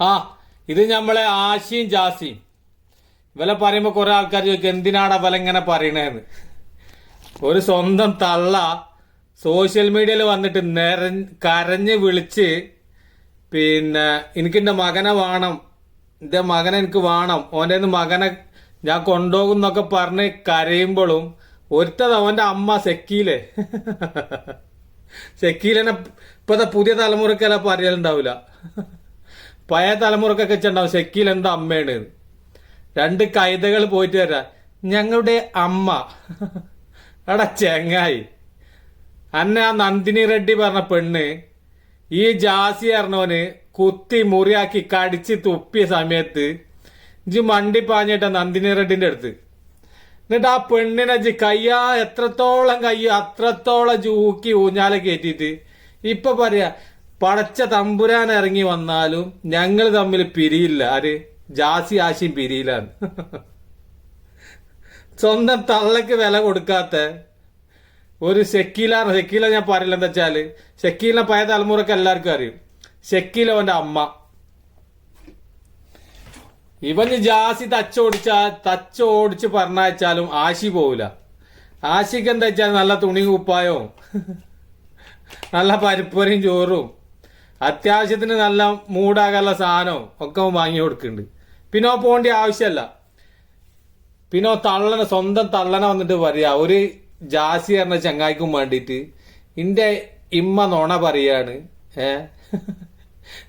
ആ ഇത് നമ്മളെ ആശിയും ജാസിയും. ഇവലെ പറയുമ്പോ കുറെ ആൾക്കാർ ചോദിക്കും എന്തിനാടാ ഇവല ഇങ്ങനെ പറയണേന്ന്. ഒരു സ്വന്തം തള്ള സോഷ്യൽ മീഡിയയിൽ വന്നിട്ട് നിര കരഞ്ഞ് വിളിച്ച് പിന്നെ എനിക്ക് എന്റെ മകനെ വേണം എന്റെ മകനെ എനിക്ക് വേണം ഓന്റെ മകനെ ഞാൻ കൊണ്ടുപോകും എന്നൊക്കെ പറഞ്ഞ് കരയുമ്പോഴും ഒരുത്തത് അവന്റെ അമ്മ സെക്കീലെ. സെക്കീലിനെ ഇപ്പത്തെ പുതിയ തലമുറക്കെല്ലാം പറയലുണ്ടാവില്ല പഴയ തലമുറക്കൊക്കെ വെച്ചിട്ടുണ്ടാവും ഷക്കീൽ എന്താ അമ്മയാണ്. രണ്ട് കൈതകൾ പോയിട്ട് വരാ. ഞങ്ങളുടെ അമ്മ. എടാ ചെങ്ങായി. അന്നെ ആ നന്ദിനി റെഡ്ഡി പറഞ്ഞ പെണ്ണ് ഈ ജാസി പറഞ്ഞവന് കുത്തി മുറിയാക്കി കടിച്ച് തുപ്പിയ സമയത്ത് ഇജ് മണ്ടി പാഞ്ഞിട്ട നന്ദിനി റെഡ്ഡിന്റെ അടുത്ത്. എന്നിട്ട് ആ പെണ്ണിനെ കയ്യാ എത്രത്തോളം കയ്യോ അത്രത്തോളം ജൂക്കി ഊഞ്ഞാലെ കയറ്റിയിട്ട് ഇപ്പൊ പറയാ പടച്ച തമ്പുരാൻ ഇറങ്ങി വന്നാലും ഞങ്ങൾ തമ്മിൽ പിരിയില്ല. ആര്? ജാസി ആശിയും പിരിയില്ലാന്ന് സ്വന്തം തള്ളക്ക് വില കൊടുക്കാത്ത ഒരു ഷെക്കീല ഷക്കീല ഞാൻ പറയില്ല എന്താ വെച്ചാൽ ഷക്കീലിനെ പഴയ തലമുറയ്ക്ക് എല്ലാവർക്കും അറിയും. ഷക്കീൽ അവന്റെ അമ്മ. ഇവന് ജാസി തച്ചോടിച്ച തച്ചോടിച്ച് പറഞ്ഞയച്ചാലും ആശി പോവില്ല. ആശിക്ക് എന്താ വെച്ചാൽ നല്ല തുണി കുപ്പായവും നല്ല പരിപ്പരയും ചോറും അത്യാവശ്യത്തിന് നല്ല മൂടാകാനുള്ള സാധനവും ഒക്കെ വാങ്ങി കൊടുക്കുന്നുണ്ട്. പിന്നെ ഓ ആവശ്യമല്ല. പിന്നെ ഓ തള്ളനെ സ്വന്തം തള്ളനെ വന്നിട്ട് പറയാ ഒരു ജാസി പറഞ്ഞ ചങ്ങായിക്കും വേണ്ടിയിട്ട് ഇന്റെ ഇമ്മ നോണ പറയാണ് ഏ?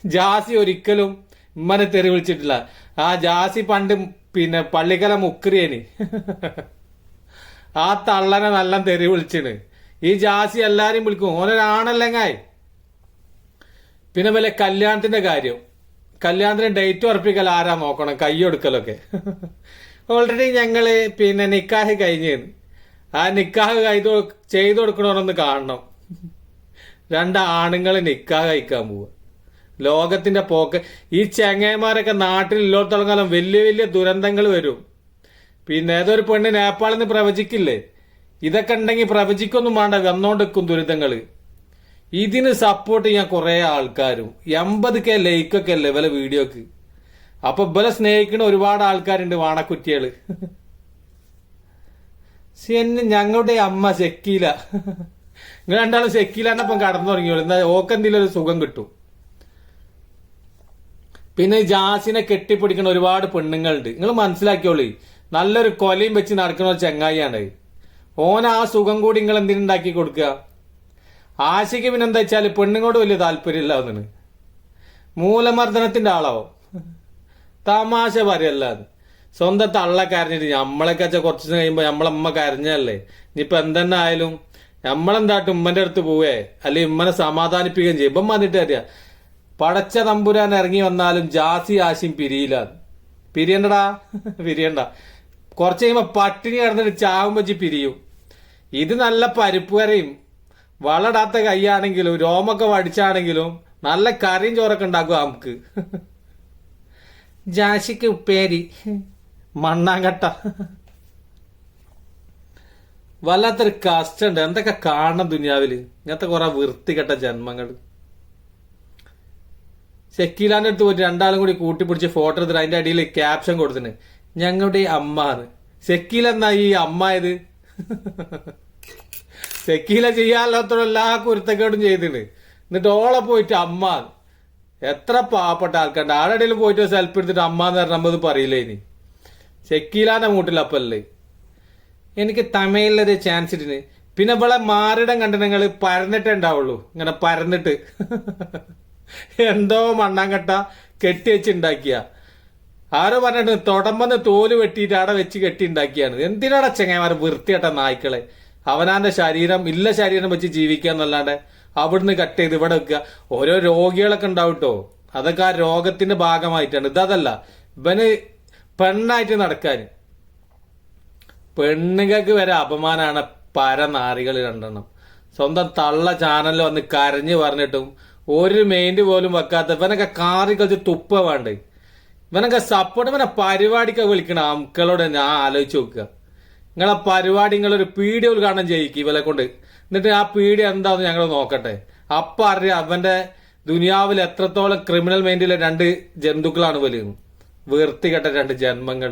ജാസി ഒരിക്കലും ഇമ്മനെ തെറി വിളിച്ചിട്ടില്ല. ആ ജാസി പണ്ട് പിന്നെ പള്ളിക്കല മുക്രിയന്. ആ തള്ളനെ നല്ല തെറി വിളിച്ചിന് ഈ ജാസി എല്ലാരും വിളിക്കും. ഓനൊരാണല്ലെങ്ങായി. പിന്നെ വല്ല കല്യാണത്തിന്റെ കാര്യം. കല്യാണത്തിന് ഡേറ്റ് ഉറപ്പിക്കൽ ആരാ നോക്കണം? കൈയൊടുക്കലൊക്കെ ഓൾറെഡി ഞങ്ങൾ പിന്നെ നിക്കാഹ് കഴിഞ്ഞേന്ന് ആ നിക്കാഹ് ചെയ്തു കൊടുക്കണമെന്ന് കാണണം. രണ്ട് ആണുങ്ങൾ നിക്കാഹ് കഴിക്കാൻ പോവുക ലോകത്തിന്റെ പോക്ക്. ഈ ചെങ്ങന്മാരൊക്കെ നാട്ടിൽ ഇല്ലോടത്തോളം കാലം വലിയ വലിയ ദുരന്തങ്ങൾ വരും. പിന്നെ ഏതൊരു പെണ്ണ് നേപ്പാളിൽ നിന്ന് പ്രവചിക്കില്ലേ? ഇതൊക്കെ ഉണ്ടെങ്കിൽ പ്രവചിക്കൊന്നും വേണ്ട വന്നോണ്ടിരിക്കും ദുരിതങ്ങൾ ഇതിന് സപ്പോർട്ട് ചെയ്യാൻ കുറെ ആൾക്കാരും. എൺപത് കെ ലൈക്കൊക്കെ അല്ലേ ഇവലെ വീഡിയോക്ക്? അപ്പൊ ഇവലെ സ്നേഹിക്കുന്ന ഒരുപാട് ആൾക്കാരുണ്ട് വാണക്കുറ്റികൾ. എന്നെ ഞങ്ങളുടെ അമ്മ ശക്കീല. നിങ്ങൾ രണ്ടാളും ശക്കീലാന്നപ്പം കടന്നു തുടങ്ങിയോളൂ എന്താ ഓക്കെന്തെങ്കിലും ഒരു സുഖം കിട്ടും. പിന്നെ ജാസിനെ കെട്ടിപ്പിടിക്കുന്ന ഒരുപാട് പെണ്ണുങ്ങളുണ്ട്. നിങ്ങൾ മനസ്സിലാക്കിയോളി. നല്ലൊരു കൊലയും വെച്ച് നടക്കുന്ന ഒരു ചെങ്ങായിയാണ്. ഓൻ ആ സുഖം കൂടി നിങ്ങൾ എന്തിനുണ്ടാക്കി കൊടുക്കുക? ആശയ്ക്ക് പിന്നെ എന്താ വെച്ചാൽ പെണ്ണുങ്ങളോട് വലിയ താല്പര്യമില്ല അതിന്. മൂലമർദ്ദനത്തിന്റെ ആളാവും. തമാശ പറയല്ലാതെ സ്വന്തം തള്ള കരഞ്ഞിട്ട് നമ്മളൊക്കെ വെച്ചാൽ കുറച്ച് ദിവസം കഴിയുമ്പോ നമ്മളമ്മ കരഞ്ഞല്ലേ ഇനിയിപ്പൊ എന്തെന്നെ ആയാലും നമ്മളെന്താട്ടും ഉമ്മന്റെ അടുത്ത് പോവേ. അല്ലെങ്കിൽ ഉമ്മനെ സമാധാനിപ്പിക്കുകയും ചെയ്യും. ഇപ്പം വന്നിട്ട് അറിയാം. പടച്ച തമ്പുരാൻ ഇറങ്ങി വന്നാലും ജാസി ആശയും പിരിയില്ല പിരിയണ്ടടാ? പിരിയണ്ട. കുറച്ച് കഴിയുമ്പോ പട്ടിണി കിടന്നിട്ട് ചാവും വെച്ച് പിരിയും. ഇത് നല്ല പരിപ്പ് കറിയും. വളടാത്ത കൈയാണെങ്കിലും രോമൊക്കെ വടിച്ചാണെങ്കിലും നല്ല കറിയും ചോറൊക്കെ ഉണ്ടാക്കും നമുക്ക് ജാസിക്ക് ഉപ്പേരി. മണ്ണാങ്കട്ട. വല്ലാത്തൊരു കഷ്ടമുണ്ട് എന്തൊക്കെ കാണണം ദുനിയാവിൽ. ഇങ്ങനത്തെ കുറെ വൃത്തികെട്ട ജന്മങ്ങൾ ഷക്കീലാന്റെ അടുത്ത് പോയിട്ട് രണ്ടാളും കൂടി കൂട്ടിപ്പിടിച്ച് ഫോട്ടോ എടുത്തിട്ട് അതിന്റെ അടിയിൽ ക്യാപ്ഷൻ കൊടുത്തിന് ഞങ്ങളുടെ അമ്മ എന്ന് ഷക്കീൽ എന്നാ ഈ അമ്മായത് ഷക്കീല ചെയ്യാല്ലാത്തോളം എല്ലാ കുരുത്തക്കേടും ചെയ്തിന് എന്നിട്ട് ഓളെ പോയിട്ട് അമ്മ എത്ര പാവപ്പെട്ട ആൾക്കാരുണ്ട്. ഇടയിൽ പോയിട്ട് സെൽഫി എടുത്തിട്ട് അമ്മ എന്ന് പറഞ്ഞാൽ നമ്മത് പറയില്ലേ ഇനി? ഷക്കീലാന്റെ മൂട്ടിലപ്പല്ലേ എനിക്ക് തമിഴിലൊരു ചാൻസ് ഇട്ടിന്. പിന്നെ ഇവിടെ മാറിടം കണ്ടിട്ട് നിങ്ങൾ പരന്നിട്ടേ ഉണ്ടാവുള്ളൂ. ഇങ്ങനെ പരന്നിട്ട്. എന്തോ മണ്ണാങ്കട്ട കെട്ടി വെച്ച് ഉണ്ടാക്കിയ ആരോ പറഞ്ഞിട്ട് തുടമ്പന്ന് തോൽ വെട്ടിയിട്ട് അവിടെ വെച്ച് കെട്ടി ഉണ്ടാക്കിയാണ് എന്തിനാടാ ചെങ്ങന്മാർ വൃത്തിയട്ട നായ്ക്കളെ? അവനാന്റെ ശരീരം ഇല്ല ശരീരം വെച്ച് ജീവിക്കുക എന്നല്ലാണ്ട് അവിടുന്ന് കട്ട് ചെയ്ത് ഇവിടെ വെക്കുക. ഓരോ രോഗികളൊക്കെ ഉണ്ടാവും ട്ടോ. അതൊക്കെ ആ രോഗത്തിന്റെ ഭാഗമായിട്ടാണ്. ഇതല്ല ഇവന് പെണ്ണായിട്ട് നടക്കാൻ പെണ്ണുങ്ങൾക്ക് വരെ അപമാനമാണ് പരനാറികൾ രണ്ടെണ്ണം. സ്വന്തം തള്ള ചാനലിൽ വന്ന് കരഞ്ഞു പറഞ്ഞിട്ടും ഒരു മെയിന്റ് പോലും വെക്കാത്ത ഇവനൊക്കെ കാറി കളിച്ച് തുപ്പ വേണ്ടേ. ഇവനൊക്കെ സപ്പോർട്ട് ഇവനെ പരിപാടിക്ക് വിളിക്കണം അമക്കളോട് ഞാൻ ആലോചിച്ച് നോക്കുക. നിങ്ങളെ പരിപാടി നിങ്ങളൊരു പീഡിയോ ഉദ്ഘാടനം ചെയ്യിക്കും ഇവരെ കൊണ്ട്. എന്നിട്ട് ആ പീഡിയ എന്താന്ന് ഞങ്ങൾ നോക്കട്ടെ. അപ്പൊ അറിയാം അവന്റെ ദുനിയാവിൽ എത്രത്തോളം ക്രിമിനൽ മൈൻഡിലെ രണ്ട് ജന്തുക്കളാണ് വലിയ വീർത്തികെട്ട രണ്ട് ജന്മങ്ങൾ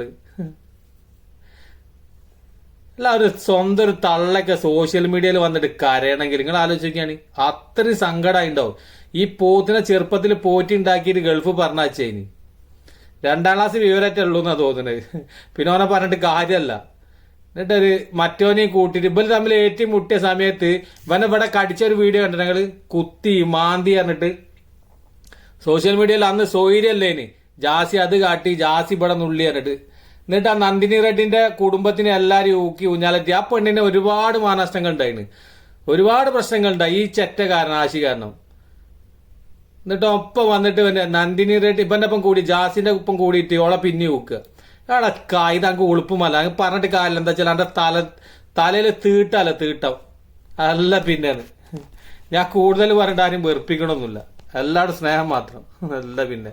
അല്ല ഒരു സ്വന്തം ഒരു തള്ളൊക്കെ സോഷ്യൽ മീഡിയയിൽ വന്നിട്ട് കരയണമെങ്കിൽ നിങ്ങൾ ആലോചിക്കുകയാണ് അത്രയും സങ്കടമായി ഉണ്ടാവും ഈ പോത്തിനെ ചെറുപ്പത്തിൽ പോറ്റി ഉണ്ടാക്കിയിട്ട് ഗൾഫ് പറഞ്ഞാച്ചേനി രണ്ടാം ക്ലാസ് വിവരമായിട്ടേ ഉള്ളൂ എന്നാ തോന്നുന്നത്. പിന്നെ ഓനെ പറഞ്ഞിട്ട് കാര്യമല്ല. എന്നിട്ടൊരു മറ്റോനെയും കൂട്ടിയിട്ട് ഇവർ തമ്മിൽ ഏറ്റി മുട്ടിയ സമയത്ത് ഇവനെ ഇവിടെ കടിച്ച ഒരു വീഡിയോ കണ്ടിട്ട് കുത്തി മാന്തി പറഞ്ഞിട്ട് സോഷ്യൽ മീഡിയയിൽ അന്ന് സോയിരല്ലേന് ജാസി അത് കാട്ടി ജാസി ഇവിടെ നുള്ളി പറഞ്ഞിട്ട്. എന്നിട്ട് ആ നന്ദിനി റെഡ്ഡിന്റെ കുടുംബത്തിനെ എല്ലാരും ഊക്കി ഊഞ്ഞാലെത്തി. ആ പെണ്ണിനെ ഒരുപാട് മാനഷ്ടങ്ങൾ ഉണ്ടായിന് ഒരുപാട് പ്രശ്നങ്ങൾ ഉണ്ടായി ഈ ചെറ്റ കാരണം ആശി കാരണം. എന്നിട്ട് ഒപ്പം വന്നിട്ട് പിന്നെ നന്ദിനി റെഡ്ഡി ഇവന്റെ ഒപ്പം കൂടി ജാസിന്റെ ഒപ്പം കൂടിയിട്ട് ഓളെ പിന്നെ വെക്കുക എടാ കായ് അങ്ങ് ഉളുപ്പുമല്ല. അങ്ങ് പറഞ്ഞിട്ട് കാര്യമില്ല. എന്താ വെച്ചാൽ എന്റെ തല തലയിൽ തീട്ടല്ല തീട്ടം. അല്ല പിന്നെയാണ്. ഞാൻ കൂടുതൽ പറഞ്ഞിട്ട് ആരും വെറുപ്പിക്കണമൊന്നുമില്ല എല്ലാവരും സ്നേഹം മാത്രം. അല്ല പിന്നെ.